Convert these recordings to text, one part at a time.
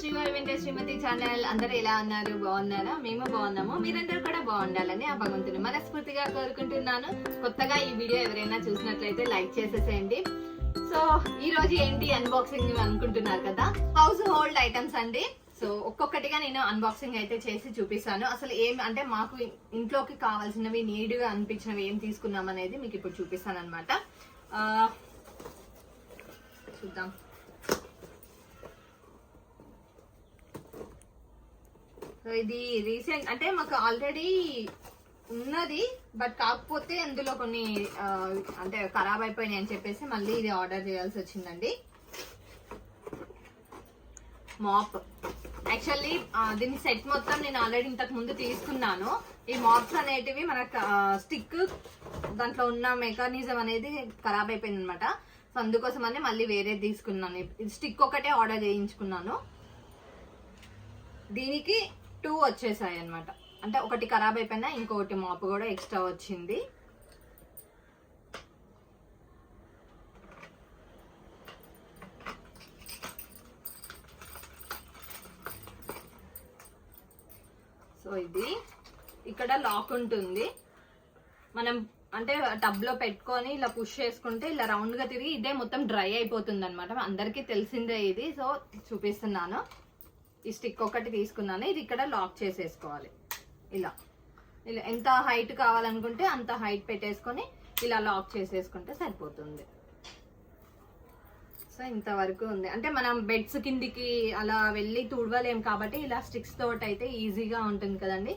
శ్రీవారి వెంట శ్రీమతి ఛానల్. అందరూ ఎలా ఉన్నారు? బాగున్నారా? మేము బాగున్నాము. మీరందరూ కూడా బాగుండాలని ఆ భగవంతుని మనస్ఫూర్తిగా కోరుకుంటున్నాను. కొత్తగా ఈ వీడియో ఎవరైనా చూసినట్లయితే లైక్ చేసేసేయండి. సో ఈ రోజు ఏంటి అన్బాక్సింగ్ అనుకుంటున్నారు కదా? హౌస్ హోల్డ్ ఐటమ్స్ అండి. సో ఒక్కొక్కటిగా నేను అన్బాక్సింగ్ అయితే చేసి చూపిస్తాను. అసలు ఏం అంటే మాకు ఇంట్లోకి కావాల్సినవి నీడ్గా అనిపించినవి ఏం తీసుకున్నాం అనేది మీకు ఇప్పుడు చూపిస్తాను అనమాట చూద్దాం. ఇది రీసెంట్ అంటే మాకు ఆల్రెడీ ఉన్నది బట్ కాకపోతే అందులో కొన్ని అంటే ఖరాబ్ అయిపోయినాయి అని చెప్పేసి మళ్ళీ ఇది ఆర్డర్ చేయాల్సి వచ్చిందండి. మాప్ యాక్చువల్లీ దీని సెట్ మొత్తం నేను ఆల్రెడీ ఇంతకు ముందు తీసుకున్నాను. ఈ మాప్స్ అనేటివి మన స్టిక్ దాంట్లో ఉన్న మెకానిజం అనేది ఖరాబ్ అయిపోయింది అనమాట సో అందుకోసమని మళ్ళీ వేరే తీసుకున్నాను. స్టిక్ ఒకటే ఆర్డర్ చేయించుకున్నాను. దీనికి టూ వచ్చేసాయి అనమాట అంటే ఒకటి ఖరాబ్ అయిపోయినా ఇంకొకటి మాపు కూడా ఎక్స్ట్రా వచ్చింది. సో ఇది. ఇక్కడ లాక్ ఉంటుంది. మనం అంటే టబ్లో పెట్టుకొని ఇలా పుష్ చేసుకుంటే ఇలా రౌండ్గా తిరిగి ఇదే మొత్తం డ్రై అయిపోతుంది అనమాట అందరికీ తెలిసిందే ఇది. సో చూపిస్తున్నాను. ఈ స్టిక్ ఒకటి తీసుకున్నాను. ఇది ఇక్కడ లాక్ చేసేసుకోవాలి. ఇలా. ఇలా ఎంత హైట్ కావాలనుకుంటే అంత హైట్ పెట్టేసుకొని ఇలా లాక్ చేసేసుకుంటే సరిపోతుంది. సో ఇంతవరకు ఉంది. అంటే మనం బెడ్స్ కిందికి అలా వెళ్ళి తుడవలేం కాబట్టి ఇలా స్టిక్స్ తోటి అయితే ఈజీగా ఉంటుంది కదండి.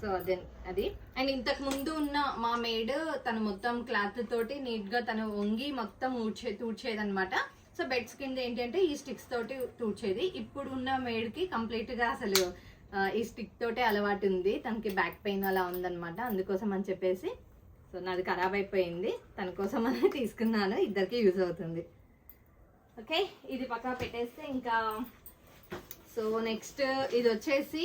సో అదే అది. అండ్ ఇంతకు ముందు ఉన్న మా మేడ్ తను మొత్తం క్లాత్ తోటి నీట్గా తను వంగి మొత్తం ఊడ్చే తూడ్చేదనమాట సో బెడ్స్ కింద ఏంటంటే ఈ స్టిక్స్ తోటి తూడ్చేది. ఇప్పుడు ఉన్న మేడ్కి కంప్లీట్గా అసలు ఈ స్టిక్ తోటే అలవాటు ఉంది. తనకి బ్యాక్ పెయిన్ అలా ఉందనమాట అందుకోసం అని చెప్పేసి సో నాది ఖరాబ్ అయిపోయింది. తన కోసం అని తీసుకున్నాను. ఇద్దరికి యూజ్ అవుతుంది. ఓకే ఇది పక్కా పెట్టేస్తే ఇంకా సో నెక్స్ట్ ఇది వచ్చేసి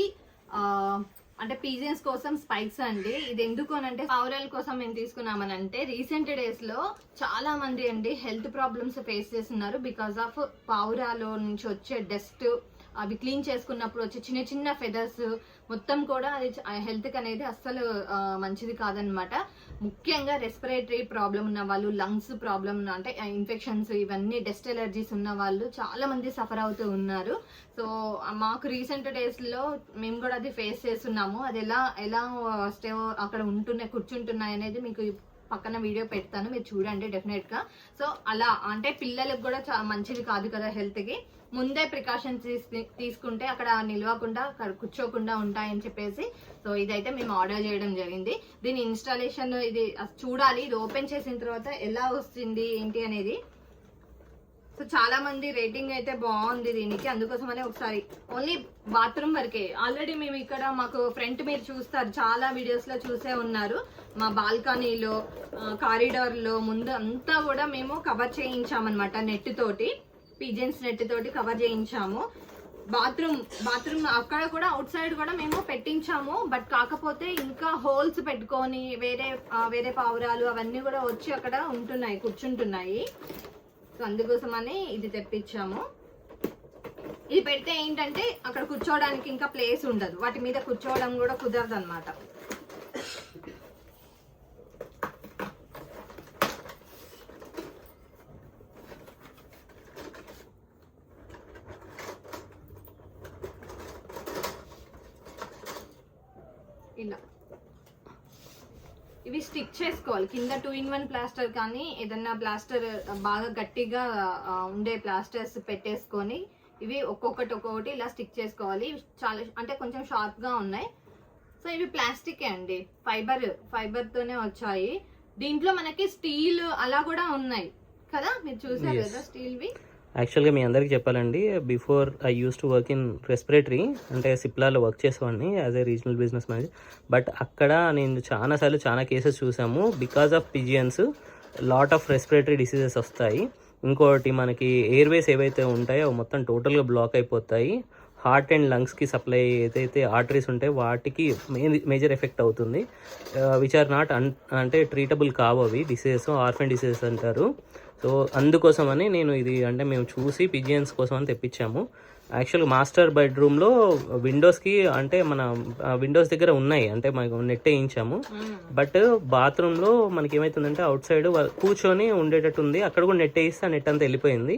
అంటే పీజన్స్ కోసం స్పైక్స్ అండి. ఇది ఎందుకు అని అంటే పావురాల కోసం మేము తీసుకున్నామని అంటే రీసెంట్ డేస్లో చాలా మంది అండి హెల్త్ ప్రాబ్లమ్స్ ఫేస్ చేస్తున్నారు బికాస్ ఆఫ్ పావురాలో నుంచి వచ్చే డస్ట్ అవి క్లీన్ చేసుకున్నప్పుడు వచ్చే చిన్న చిన్న ఫెదర్స్ మొత్తం కూడా అది హెల్త్కి అనేది అస్సలు మంచిది కాదనమాట ముఖ్యంగా రెస్పిరేటరీ ప్రాబ్లం ఉన్న వాళ్ళు లంగ్స్ ప్రాబ్లం అంటే ఇన్ఫెక్షన్స్ ఇవన్నీ డస్ట్ ఎలర్జీస్ ఉన్న వాళ్ళు చాలా మంది సఫర్ అవుతూ ఉన్నారు. సో మాకు రీసెంట్ డేస్లో మేము కూడా అది ఫేస్ చేస్తున్నాము. అది ఎలా ఎలా స్టే అక్కడ ఉంటున్నాయి కూర్చుంటున్నాయి అనేది మీకు పక్కన వీడియో పెడతాను. మీరు చూడండి డెఫినెట్గా. సో అలా అంటే పిల్లలకు కూడా చాలా మంచిది కాదు కదా హెల్త్కి. ముందే ప్రికాషన్స్ తీసుకుంటే అక్కడ నిలవకుండా అక్కడ కూర్చోకుండా ఉంటాయని చెప్పేసి సో ఇదైతే మేము ఆర్డర్ చేయడం జరిగింది. దీని ఇన్స్టాలేషన్ ఇది చూడాలి. ఇది ఓపెన్ చేసిన తర్వాత ఎలా వస్తుంది ఏంటి అనేది. సో చాలా మంది రేటింగ్ అయితే బాగుంది దీనికి. అందుకోసమనే ఒకసారి ఓన్లీ బాత్రూమ్ వరకే. ఆల్రెడీ మేము ఇక్కడ మాకు ఫ్రంట్ మీరు చూస్తారు. చాలా వీడియోస్లో చూసే ఉన్నారు. మా బాల్కనీలో కారిడార్లో ముందు అంతా కూడా మేము కవర్ చేయించామన్నమాట నెట్ తోటి. పీజన్స్ నెట్ తోటి కవర్ చేయించాము. బాత్రూమ్ బాత్రూమ్ అక్కడ కూడా అవుట్ సైడ్ కూడా మేము పెట్టించాము. బట్ కాకపోతే ఇంకా హోల్స్ పెట్టుకొని వేరే వేరే పావురాలు అవన్నీ కూడా వచ్చి అక్కడ ఉంటున్నాయి కూర్చుంటున్నాయి. సో అందుకోసమని ఇది తెప్పించాము. ఇది పెడితే ఏంటంటే అక్కడ కూర్చోవడానికి ఇంకా ప్లేస్ ఉండదు. వాటి మీద కూర్చోవడం కూడా కుదరదు అనమాట ఇలా ఇవి స్టిక్ చేసుకోవాలి. కింద టూ ఇన్ వన్ ప్లాస్టర్ కానీ ఏదన్నా ప్లాస్టర్ బాగా గట్టిగా ఉండే ప్లాస్టర్స్ పెట్టేసుకొని ఇవి ఒక్కొక్కటి ఒక్కొక్కటి ఇలా స్టిక్ చేసుకోవాలి. చాలా అంటే కొంచెం షార్ప్గా ఉన్నాయి. సో ఇవి ప్లాస్టిక్ అండి. ఫైబర్ ఫైబర్ తోనే వచ్చాయి. దీంట్లో మనకి స్టీల్ అలా కూడా ఉన్నాయి. కదా? మీరు చూసారు. కదా స్టీల్ వి యాక్చువల్గా మీ అందరికీ చెప్పాలండి before I use to work in respiratory అంటే సిప్లాలో వర్క్ చేసేవాడిని as a regional business manager but అక్కడ నేను చాలాసార్లు చాలా కేసెస్ చూసాము. Because of pigeons lot of respiratory diseases వస్తాయి. ఇంకోటి మనకి ఎయిర్వేస్ ఏవైతే ఉంటాయో అవి మొత్తం టోటల్గా బ్లాక్ అయిపోతాయి. హార్ట్ అండ్ లంగ్స్కి సప్లై ఏదైతే ఆర్టరీస్ ఉంటాయో వాటికి మేజర్ ఎఫెక్ట్ అవుతుంది. విచ్ ఆర్ నాట్ అన్ అంటే ట్రీటబుల్ కావు అవి. డిసీజెస్ ఆర్ఫెన్ డిసీజెస్ అంటారు. సో అందుకోసమని నేను ఇది అంటే మేము చూసి పిజియన్స్ కోసం అని తెప్పించాము. యాక్చువల్గా మాస్టర్ బెడ్రూమ్లో విండోస్కి అంటే మన విండోస్ దగ్గర ఉన్నాయి. అంటే మనకు నెట్ వేయించాము బట్ బాత్రూంలో మనకి ఏమవుతుందంటే అవుట్ సైడ్ కూర్చొని ఉండేటట్టు ఉంది. అక్కడ కూడా నెట్ వేయిస్తే ఆ నెట్ అంతా వెళ్ళిపోయింది.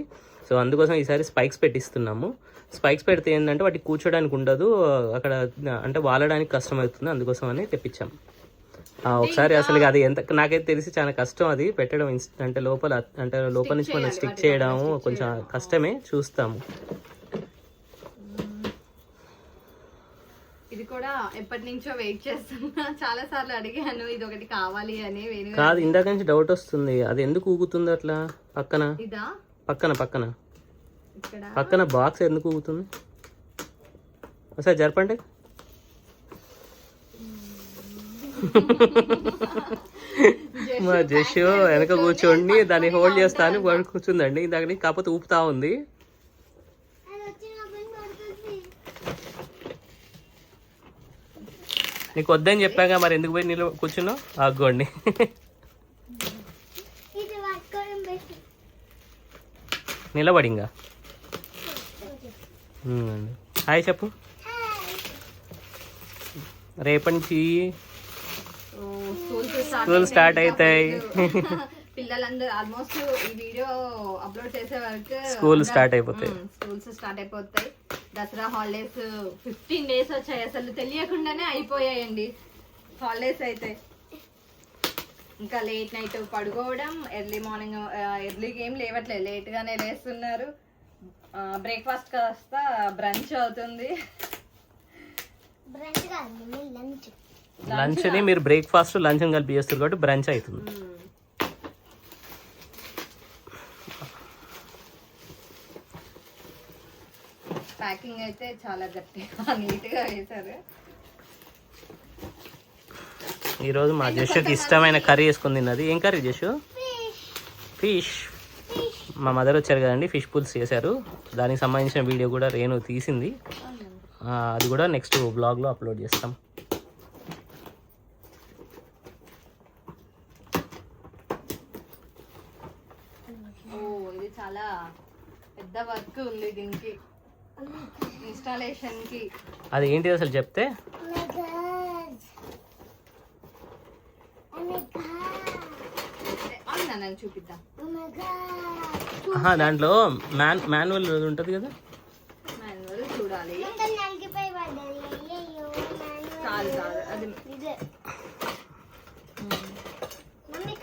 సో అందుకోసం ఈసారి స్పైక్స్ పెట్టిస్తున్నాము. స్పైక్స్ పెడితే ఏంటంటే వాటికి కూర్చోడానికి ఉండదు. అక్కడ అంటే వాలడానికి కష్టం అవుతుంది అందుకోసం అని తెప్పించాం ఆ, ఒకసారి అసలు అది ఎంత నాకైతే తెలిసి చాలా కష్టం అది పెట్టడం అంటే లోపల అంటే లోపల నుంచి మనం స్టిక్ చేయడం కొంచెం కష్టమే చూస్తాము. ఇది కూడా ఎప్పటి నుంచో వెయిట్ చేస్తున్నా. చాలా సార్లు అడిగాను ఇది ఒకటి కావాలి అని. కాదు ఇందాక నుంచి డౌట్ వస్తుంది. అది ఎందుకు ఊగుతుంది అట్లా? పక్కన? పక్కన పక్కన. పక్కన బాక్స్ ఎందుకు ఊగుతుంది? ఒకసారి జరపండి. మా జషు వెనక కూర్చోండి దాన్ని హోల్డ్ చేస్తా అని వాడు కూర్చుందండి. ఇందాక నుంచి కాకపోతే ఊపుతా ఉంది. నీకు వద్దని చెప్పాగా మరి ఎందుకు పోయి నిలు కూర్చున్నావు? ఆగోండి నిలబడి ఇంకా. హాయ్ చెప్పు. రేపటి నుంచి స్కూల్ స్టార్ట్ అవుతాయి పిల్లలందరూ ఆల్మోస్ట్ ఈ వీడియో అప్లోడ్ చేసే వరకు స్కూల్ స్టార్ట్ అయిపోతాయి. స్కూల్స్ స్టార్ట్ అయిపోతాయి. దసరా హాలిడేస్ ఫిఫ్టీన్ డేస్ వచ్చాయి. అసలు తెలియకుండానే అయిపోయాయండి. హాలిడేస్ అయితే. ఇంకా లేట్ నైట్ పడుకోవడం ఎర్లీ మార్నింగ్ ఎర్లీగా ఏం లేవట్లేదు. లేట్ గానే లేస్తున్నారు బ్రేక్ఫాస్ట్ కాస్త బ్రంచ్ అవుతుంది. బ్రష్ కాదు లంచ్. లంచ్ని మీరు బ్రేక్ఫాస్ట్ లంచ్ కలిపి చేస్తారు కాబట్టి బ్రంచ్ అవుతుంది. ప్యాకింగ్ అయితే చాలా గట్టిగా నీట్గా వేశారు. ఈరోజు మా జషుకి ఇష్టమైన కర్రీ వేసుకుని తిన్నది ఏం కర్రీ జషు? ఫిష్ మా మదర్ వచ్చారు కదండి ఫిష్ పుల్స్ చేశారు. దానికి సంబంధించిన వీడియో కూడా రేణు తీసింది. అది కూడా నెక్స్ట్ బ్లాగ్లో అప్లోడ్ చేస్తాం ఓ ఇది చాలా పెద్ద వర్క్ ఉంది దీనికి. ఇన్స్టాలేషన్కి అది ఏంటి అసలు చెప్తే? నన్ను చూపిద్దాం. దాంట్లో మ్యాన్ మాన్యువల్ ఉంటుంది కదా? మాన్యువల్ చూడాలి. చాలు చాలు అది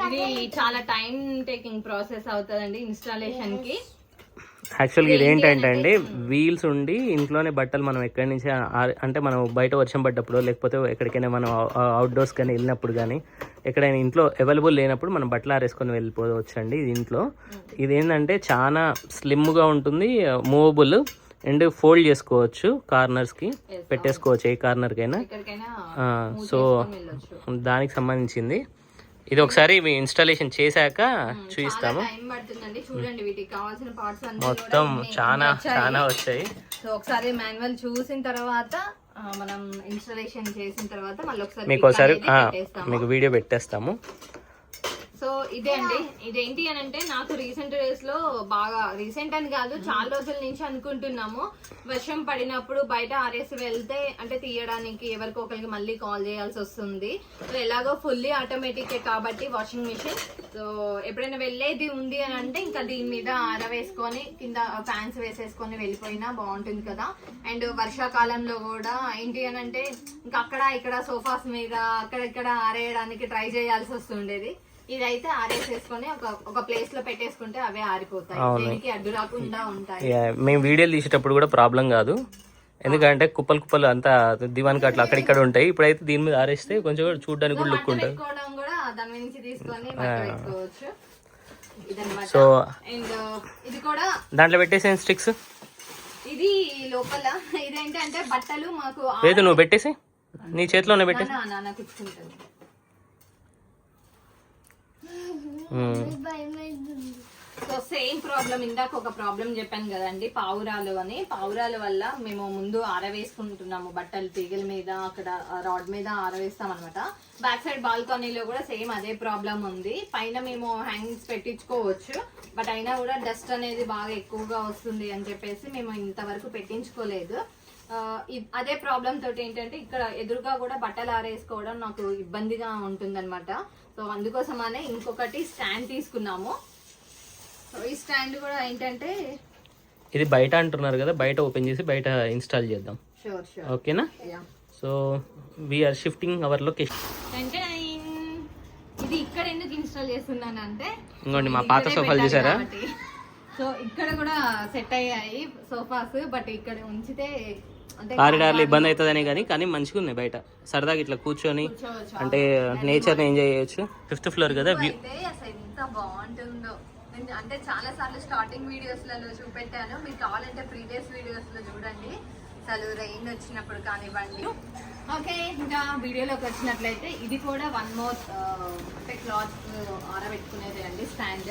ఇదే చాలా టైం టేకింగ్ ప్రాసెస్ అవుతుందండి ఇన్స్టాలేషన్కి. యాక్చువల్గా ఇది ఏంటంటే అండి వీల్స్ ఉండి ఇంట్లోనే బట్టలు మనం ఎక్కడి నుంచి అంటే మనం బయట వర్షం పడ్డప్పుడు లేకపోతే ఎక్కడికైనా మనం అవుట్డోర్స్ కానీ వెళ్ళినప్పుడు కానీ ఎక్కడైనా ఇంట్లో అవైలబుల్ లేనప్పుడు మనం బట్టలు ఆరేసుకొని వెళ్ళిపోవచ్చు అండి ఇది ఇంట్లో. ఇది ఏంటంటే చాలా స్లిమ్గా ఉంటుంది మూవబుల్ అండ్ ఫోల్డ్ చేసుకోవచ్చు కార్నర్స్కి పెట్టేసుకోవచ్చు ఏ కార్నర్కైనా సో దానికి సంబంధించింది. ఇది ఒకసారి మీ ఇన్స్టాలేషన్ చేశాక చూపిస్తాము టైం పడుతుందండి. చూడండి వీటికి కావాల్సిన పార్ట్స్ అన్ని మొత్తం చాలా చాలా వచ్చాయి. సో ఒకసారి మాన్యువల్ చూసిన తర్వాత మనం ఇన్స్టాలేషన్ చేసిన తర్వాత మళ్ళీ ఒకసారి మీకు ఒకసారి. మీకు వీడియో పెట్టేస్తాము. ఇదే అండి. ఇదేంటి అని అంటే నాకు రీసెంట్ డేస్లో బాగా రీసెంట్ అని కాదు చాలా రోజుల నుంచి అనుకుంటున్నాము. వర్షం పడినప్పుడు బయట ఆరేసి వెళ్తే అంటే తీయడానికి ఎవరికో ఒకరికి మళ్ళీ కాల్ చేయాల్సి వస్తుంది. సో ఎలాగో ఫుల్లీ ఆటోమేటిక్ కాబట్టి వాషింగ్ మిషన్ సో ఎప్పుడైనా వెళ్ళేది ఉంది అని అంటే ఇంకా దీని మీద ఆరవేసుకొని కింద ఫ్యాన్స్ వేసేసుకొని వెళ్ళిపోయినా బాగుంటుంది కదా. అండ్ వర్షాకాలంలో కూడా ఏంటి అని అంటే ఇంకా అక్కడ ఇక్కడ సోఫాస్ మీద అక్కడ ఇక్కడ ఆరేయడానికి ట్రై చేయాల్సి వస్తుండేది. ఇదైతే ఆరేసేసుకొని ఒక ఒక ప్లేస్లో పెట్టేసుకుంటే అవే ఆరిపోతాయి. దేనికి అడ్డు రాకుండా ఉంటాయి. మేము వీడియోలు తీసేటప్పుడు కూడా ప్రాబ్లం కాదు. ఎందుకంటే కుప్పలు కుప్పలు అంతా దివానికి అట్లా అక్కడిక్కడ ఉంటాయి. ఇప్పుడైతే దీని మీద ఆరేస్తే కొంచెం కూడా చూడడానికి కూడా లుక్ ఉంటుంది. సో అండ్ ఇది కూడా దాంట్లో పెట్టేసే స్టిక్స్ ఇది లోపల. ఇదేంటంటే బట్టలు మాకు లేదు నువ్వు పెట్టేసి? నీ చేతిలోనే పెట్టేసి నాన్న నాన్న కుట్టుకుంటుంది ఉమ్. భయం అవుతుంది సో సేమ్ ప్రాబ్లం ఇందాక ఒక ప్రాబ్లం చెప్పాను కదండి. పావురాలు అని. పావురాల వల్ల మేము ముందు ఆరవేసుకుంటున్నాము. బట్టలు తీగల మీద అక్కడ రాడ్ మీద ఆరవేస్తాం అనమాట బ్యాక్ సైడ్ బాల్కనీలో కూడా సేమ్ అదే ప్రాబ్లం ఉంది. పైన మేము హ్యాంగింగ్స్ పెట్టించుకోవచ్చు. బట్ అయినా కూడా డస్ట్ అనేది బాగా ఎక్కువగా వస్తుంది అని చెప్పేసి మేము ఇంతవరకు పెట్టించుకోలేదు. అదే ప్రాబ్లం తోటి ఏంటంటే ఇక్కడ ఎదురుగా కూడా బట్టలు ఆరేసుకోవడం నాకు ఇబ్బందిగా ఉంటుందన్నమాట. సో అందుకోసమనే ఇంకొకటి స్టాండ్ తీసుకున్నాము. సో ఈ స్టాండ్ కూడా ఏంటంటే ఇది బయట అంటున్నారు కదా బయట ఓపెన్ చేసి బయట ఇన్స్టాల్ చేద్దాం. షూర్ షూర్ ఓకేనా? So we're shifting our location ఇది ఇక్కడ ఎందుకు ఇన్స్టాల్ చేస్తున్నాను అంటే ఇంకోండి మా పాత సోఫాలు చూసారా? సో ఇక్కడ కూడా సెట్ అయ్యాయి సోఫాస్ బట్ ఇక్కడ ఉంచితే అంటే కారిడార్లో ఇబ్బంది అవుతుందనే కానీ కానీ మంచిగా ఉన్నాయి బయట. సరదాగా ఇట్లా కూర్చొని. అంటే నేచర్ని ఎంజాయ్ చేయొచ్చు. ఫిఫ్త్ ఫ్లోర్ కదా వ్యూ. అంటే చాలా సార్లు స్టార్టింగ్ వీడియోస్లలో చూపెట్టాను. మీకు కావాలంటే ప్రీవియస్ వీడియోస్లో చూడండి. అసలు రెయిన్ వచ్చినప్పుడు కానివ్వండి. ఓకే ఇంకా వీడియోలోకి వచ్చినట్లయితే ఇది కూడా వన్ మోర్ అంటే క్లాత్ ఆరబెట్టుకునేది అండి స్టాండ్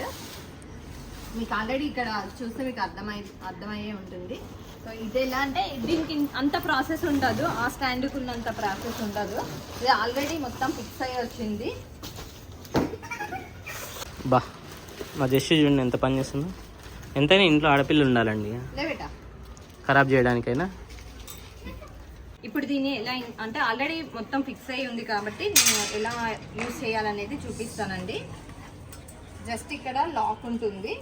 మీకు ఆల్రెడీ ఇక్కడ చూస్తే మీకు అర్థమై అర్థమయ్యే ఉంటుంది. సో ఇది ఎలా అంటే దీనికి అంత ప్రాసెస్ ఉండదు. ఆ స్టాండ్కి ఉన్నంత ప్రాసెస్ ఉండదు. ఇది ఆల్రెడీ మొత్తం ఫిక్స్ అయ్యి వచ్చింది. బా మా జస్ట్ చూడండి ఎంత పని చేస్తుందో. ఎంతైనా ఇంట్లో ఆడపిల్ల ఉండాలండి. ఖరాబ్ చేయడానికైనా. ఇప్పుడు దీన్ని ఎలా అంటే ఆల్రెడీ మొత్తం ఫిక్స్ అయి ఉంది కాబట్టి నేను ఎలా యూజ్ చేయాలనేది చూపిస్తానండి. జస్ట్ ఇక్కడ లాక్ ఉంటుంది.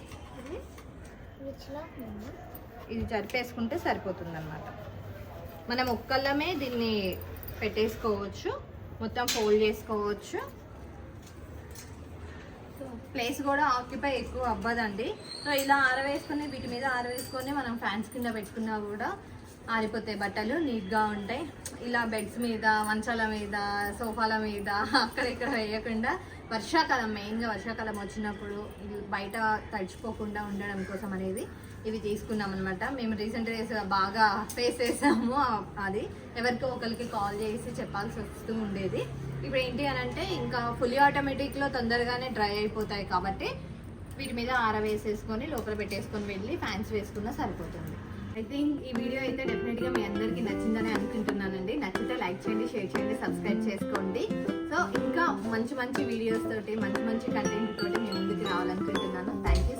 ఇది జరిపేసుకుంటే సరిపోతుంది అనమాట మనం ఒక్కళ్ళమే దీన్ని పెట్టేసుకోవచ్చు మొత్తం ఫోల్డ్ చేసుకోవచ్చు. ప్లేస్ కూడా ఆక్యుపై ఎక్కువ అవ్వదండి. సో ఇలా ఆరవేసుకొని వీటి మీద ఆరవేసుకొని మనం ఫ్యాన్స్ కింద పెట్టుకున్నా కూడా ఆరిపోతాయి బట్టలు నీట్గా ఉంటాయి. ఇలా బెడ్స్ మీద మంచాల మీద సోఫాల మీద అక్కడిక్కడ వేయకుండా వర్షాకాలం మెయిన్గా వర్షాకాలం వచ్చినప్పుడు బయట తడిచిపోకుండా ఉండడం కోసం అనేది ఇవి తీసుకున్నాం అనమాట మేము రీసెంట్ డేస్ బాగా ఫేస్ చేసాము అది. ఎవరికో ఒకరికి కాల్ చేసి చెప్పాల్సి వస్తూ ఉండేది. ఇప్పుడు ఏంటి అని అంటే ఇంకా ఫుల్లీ ఆటోమేటిక్లో తొందరగానే డ్రై అయిపోతాయి కాబట్టి వీటి మీద ఆరవేసేసుకొని లోపల పెట్టేసుకొని వెళ్ళి ఫ్యాన్స్ వేసుకున్నా సరిపోతుంది. ఐ థింక్ ఈ వీడియో అయితే డెఫినెట్గా మీ అందరికీ నచ్చిందని అనుకుంటున్నానండి. నచ్చితే లైక్ చేయండి షేర్ చేయండి సబ్స్క్రైబ్ చేసుకోండి. సో ఇంకా మంచి మంచి వీడియోస్ తోటి మంచి మంచి కంటెంట్ తోటి మీ ముందుకు రావాలనుకుంటున్నాను. Thank you